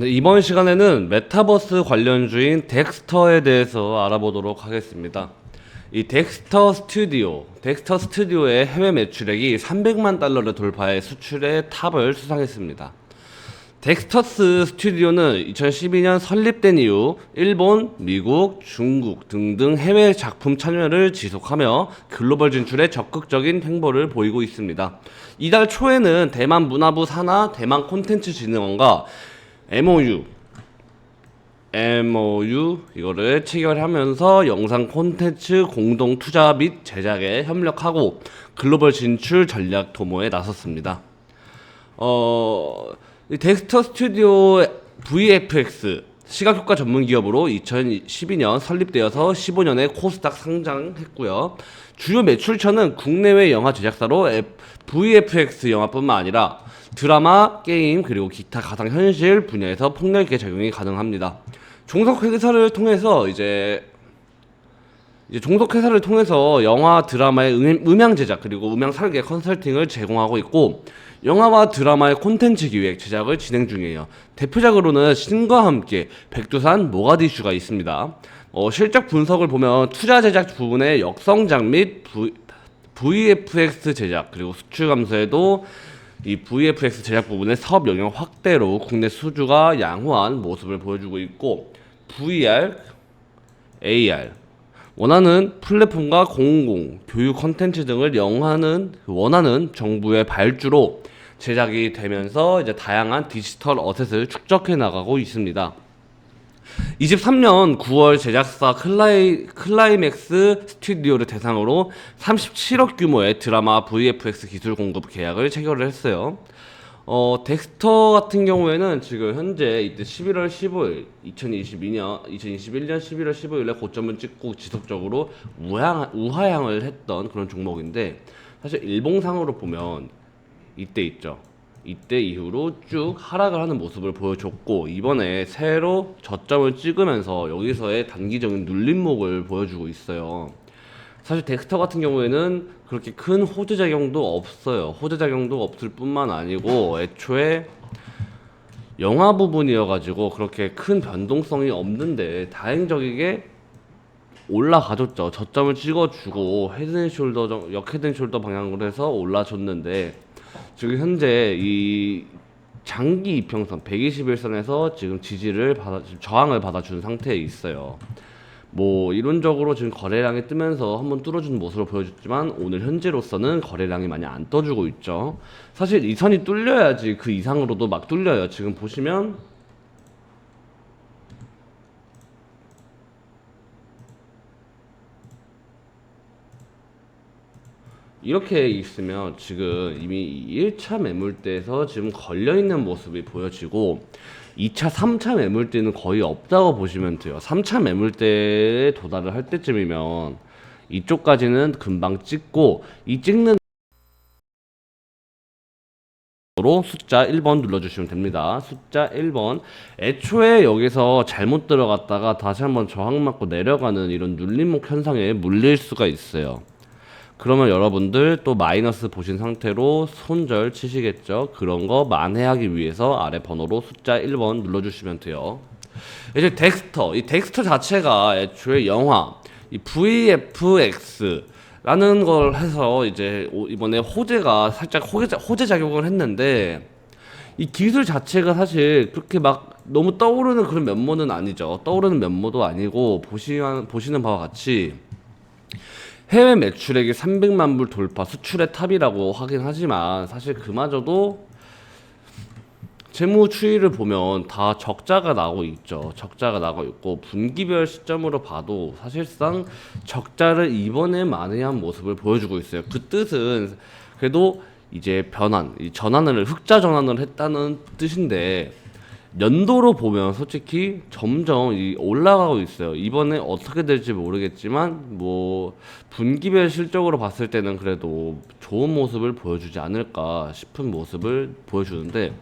네, 이번 시간에는 메타버스 관련주인 덱스터에 대해서 알아보도록 하겠습니다. 이 덱스터 스튜디오, 덱스터 스튜디오의 해외 매출액이 300만 달러를 돌파해 수출의 탑을 수상했습니다. 덱스터스 스튜디오는 2012년 설립된 이후 일본, 미국, 중국 등등 해외 작품 참여를 지속하며 글로벌 진출에 적극적인 행보를 보이고 있습니다. 이달 초에는 대만 문화부 산하 대만 콘텐츠 진흥원과 MOU MOU 이거를 체결하면서 영상 콘텐츠 공동 투자 및 제작에 협력하고 글로벌 진출 전략 도모에 나섰습니다. 어, 이 덱스터 스튜디오 VFX 시각효과 전문 기업으로 2012년 설립되어서 15년에 코스닥 상장했고요. 주요 매출처는 국내외 영화 제작사로 VFX 영화뿐만 아니라 드라마, 게임 그리고 기타 가상현실 분야에서 폭넓게 적용이 가능합니다. 종속 회사를 통해서 이제 이제 종속 회사를 통해서 영화 드라마의 음, 음향 제작 그리고 음향 설계 컨설팅을 제공하고 있고 영화와 드라마의 콘텐츠 기획 제작을 진행 중이에요. 대표작으로는 신과 함께 백두산 모가디슈가 있습니다. 어, 실적 분석을 보면 투자 제작 부분의 역성장 및 V, VFX 제작 그리고 수출 감소에도 이 VFX 제작 부분의 사업 영역 확대로 국내 수주가 양호한 모습을 보여주고 있고 VR, AR 원하는 플랫폼과 공공, 교육 컨텐츠 등을 영하는 원하는 정부의 발주로 제작이 되면서 이제 다양한 디지털 어셋을 축적해 나가고 있습니다. 23년 9월 제작사 클라이, 클라이맥스 스튜디오를 대상으로 37억 규모의 드라마 VFX 기술 공급 계약을 체결을 했어요. 어, 덱스터 같은 경우에는 지금 현재 이때 11월 15일, 2022년, 2021년 11월 15일에 고점을 찍고 지속적으로 우향, 우하향을 했던 그런 종목인데 사실 일봉상으로 보면 이때 있죠. 이때 이후로 쭉 하락을 하는 모습을 보여줬고 이번에 새로 저점을 찍으면서 여기서의 단기적인 눌림목을 보여주고 있어요. 사실 덱스터 같은 경우에는 그렇게 큰 호재 작용도 없어요. 호재 작용도 없을 뿐만 아니고 애초에 영화 부분이어가지고 그렇게 큰 변동성이 없는데 다행적이게 올라가줬죠. 저점을 찍어주고 헤드앤 숄더 정- 역헤드앤 숄더 방향으로 해서 올라줬는데 지금 현재 이 장기 이평선 121선에서 지금 지지를 받아 저항을 받아준 상태에 있어요. 뭐 이론적으로 지금 거래량이 뜨면서 한번 뚫어주는 모습을 보여줬지만 오늘 현재로서는 거래량이 많이 안 떠주고 있죠. 사실 이 선이 뚫려야지 그 이상으로도 막 뚫려요. 지금 보시면 이렇게 있으면 지금 이미 1차 매물대에서 지금 걸려있는 모습이 보여지고 2차, 3차 매물대는 거의 없다고 보시면 돼요. 3차 매물대에 도달을 할 때쯤이면 이쪽까지는 금방 찍고 이 찍는 로 숫자 1번 눌러주시면 됩니다. 숫자 1번. 애초에 여기서 잘못 들어갔다가 다시 한번 저항 맞고 내려가는 이런 눌림목 현상에 물릴 수가 있어요. 그러면 여러분들 또 마이너스 보신 상태로 손절 치시겠죠? 그런 거 만회하기 위해서 아래 번호로 숫자 1번 눌러주시면 돼요. 이제 덱스터, 이 덱스터 자체가 애초에 영화, 이 VFX 라는 걸 해서 이제 오- 이번에 호재가 살짝 호재, 작용을 했는데 이 기술 자체가 사실 그렇게 막 너무 떠오르는 그런 면모는 아니죠. 떠오르는 면모도 아니고 보시는 바와 같이 해외 매출액이 300만 불 돌파 수출의 탑이라고 하긴 하지만 사실 그마저도 재무 추이를 보면 다 적자가 나고 있죠. 적자가 나고 있고 분기별 시점으로 봐도 사실상 적자를 이번에 만회한 모습을 보여주고 있어요. 그 뜻은 그래도 이제 변환, 이 전환을 흑자 전환을 했다는 뜻인데 연도로 보면 솔직히 점점 이 올라가고 있어요. 이번에 어떻게 될지 모르겠지만 뭐 분기별 실적으로 봤을 때는 그래도 좋은 모습을 보여주지 않을까 싶은 모습을 보여주는데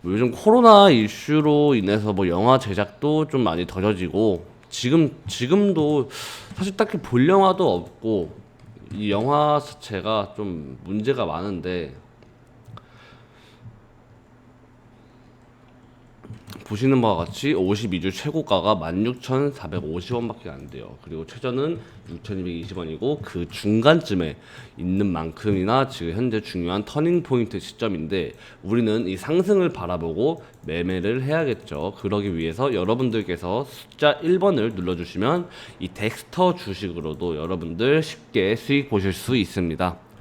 뭐 요즘 코로나 이슈로 인해서 뭐 영화 제작도 좀 많이 더뎌지고 지금 지금도 사실 딱히 볼 영화도 없고 이 영화 자체가 좀 문제가 많은데 보시는 바와 같이 52주 최고가가 16,450원밖에 안 돼요. 그리고 최저는 6,220원이고 그 중간쯤에 있는 만큼이나 지금 현재 중요한 터닝 포인트 시점인데 우리는 이 상승을 바라보고 매매를 해야겠죠. 그러기 위해서 여러분들께서 숫자 1번을 눌러주시면 이 덱스터 주식으로도 여러분들 쉽게 수익 보실 수 있습니다.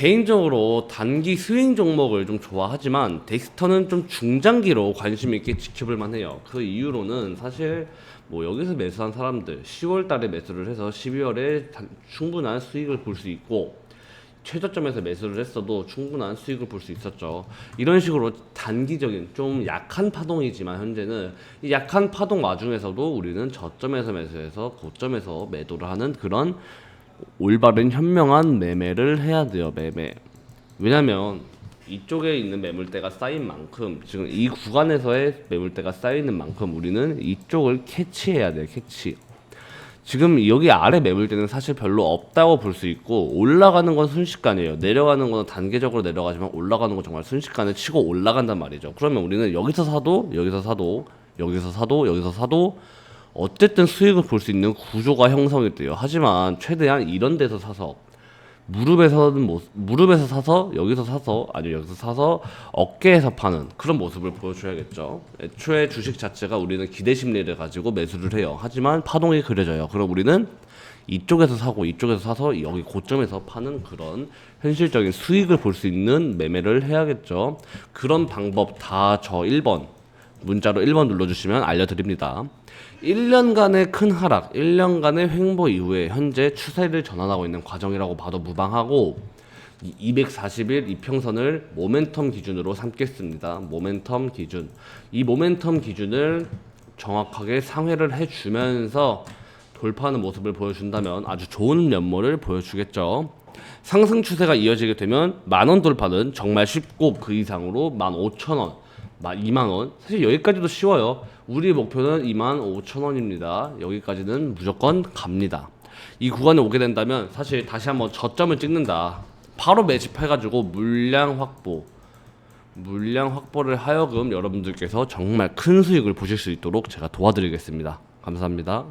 개인적으로 단기 스윙 종목을 좀 좋아하지만 덱스터는 좀 중장기로 관심 있게 지켜볼 만해요. 그 이유로는 사실 뭐 여기서 매수한 사람들 10월 달에 매수를 해서 12월에 충분한 수익을 볼 수 있고 최저점에서 매수를 했어도 충분한 수익을 볼 수 있었죠. 이런 식으로 단기적인 좀 약한 파동이지만 현재는 이 약한 파동 와중에서도 우리는 저점에서 매수해서 고점에서 매도를 하는 그런 올바른 현명한 매매를 해야 돼요 매매. 왜냐면 이쪽에 있는 매물대가 쌓인 만큼 지금 이 구간에서의 매물대가 쌓이는 만큼 우리는 이쪽을 캐치해야 돼요 캐치. 지금 여기 아래 매물대는 사실 별로 없다고 볼 수 있고 올라가는 건 순식간이에요. 내려가는 건 단계적으로 내려가지만 올라가는 건 정말 순식간에 치고 올라간단 말이죠. 그러면 우리는 여기서 사도 여기서 사도 여기서 사도 여기서 사도 어쨌든 수익을 볼 수 있는 구조가 형성이 돼요. 하지만 최대한 이런 데서 사서 무릎에서는 모, 무릎에서 사서 여기서 사서 아니 여기서 사서 어깨에서 파는 그런 모습을 보여줘야겠죠. 애초에 주식 자체가 우리는 기대 심리를 가지고 매수를 해요. 하지만 파동이 그려져요. 그럼 우리는 이쪽에서 사고 이쪽에서 사서 여기 고점에서 파는 그런 현실적인 수익을 볼 수 있는 매매를 해야겠죠. 그런 방법 다 저 1번 문자로 1번 눌러주시면 알려드립니다. 1년간의 큰 하락, 1년간의 횡보 이후에 현재 추세를 전환하고 있는 과정이라고 봐도 무방하고 240일 이평선을 모멘텀 기준으로 삼겠습니다. 모멘텀 기준. 이 모멘텀 기준을 정확하게 상회를 해주면서 돌파하는 모습을 보여준다면 아주 좋은 면모를 보여주겠죠. 상승 추세가 이어지게 되면 만원 돌파는 정말 쉽고 그 이상으로 15,000원, 2만원. 사실 여기까지도 쉬워요. 우리의 목표는 2만 5천 원입니다. 여기까지는 무조건 갑니다. 이 구간에 오게 된다면 사실 다시 한번 저점을 찍는다. 바로 매집해가지고 물량 확보, 물량 확보를 하여금 여러분들께서 정말 큰 수익을 보실 수 있도록 제가 도와드리겠습니다. 감사합니다.